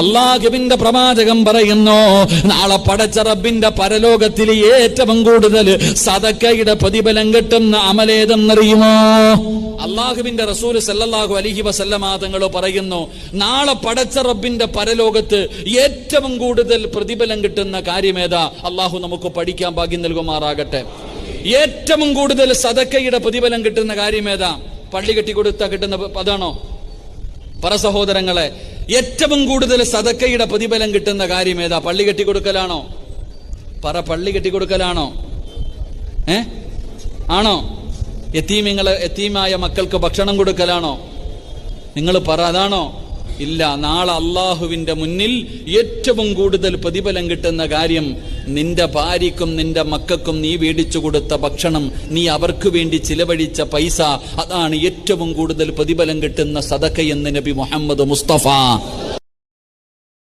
അള്ളാഹുവിന്റെ പ്രവാചകം പറയുന്നു നാളെ പടച്ച റബ്ബിന്റെ പരലോകത്തിൽ ഏറ്റവും കൂടുതൽ സദക്കയുടെ പ്രതിഫലം കിട്ടുന്ന അമലേതെന്നറിയുമോ? അള്ളാഹുവിന്റെ റസൂൽ സല്ലല്ലാഹു അലൈഹി വസല്ലമ തങ്ങൾ പറയുന്നു നാളെ പടച്ച റബ്ബിന്റെ പരലോകത്ത് ഏറ്റവും കൂടുതൽ പ്രതിഫലം കിട്ടുന്ന കാര്യമേതാ അള്ളാഹു നമുക്ക് പഠിക്കാൻ ഭാഗ്യം നൽകുമാറാകട്ടെ. ഏറ്റവും കൂടുതൽ സദക്കയുടെ പ്രതിഫലം കിട്ടുന്ന കാര്യമേതാ പള്ളി കെട്ടിക്കൊടുത്ത കിട്ടുന്ന അതാണോ? പര സഹോദരങ്ങളെ ഏറ്റവും കൂടുതൽ സദക്കയുടെ പ്രതിഫലം കിട്ടുന്ന കാര്യം ഏതാ? പള്ളി കെട്ടിക്കൊടുക്കലാണോ? പറ പള്ളി കെട്ടിക്കൊടുക്കലാണോ? ഏ? ആണോ? എത്തീമിങ്ങൾ എത്തീമായ മക്കൾക്ക് ഭക്ഷണം കൊടുക്കലാണോ? നിങ്ങൾ പറ അതാണോ? ഇല്ല നാളെ അള്ളാഹുവിന്റെ മുന്നിൽ ഏറ്റവും കൂടുതൽ പ്രതിഫലം കിട്ടുന്ന കാര്യം നിന്റെ ഭാര്യക്കും നിന്റെ മക്കൾക്കും നീ മേടിച്ചു കൊടുത്ത ഭക്ഷണം നീ അവർക്ക് വേണ്ടി ചിലവഴിച്ച പൈസ അതാണ് ഏറ്റവും കൂടുതൽ പ്രതിഫലം കിട്ടുന്ന സദക്കയെന്ന് നബി മുഹമ്മദ് മുസ്തഫ.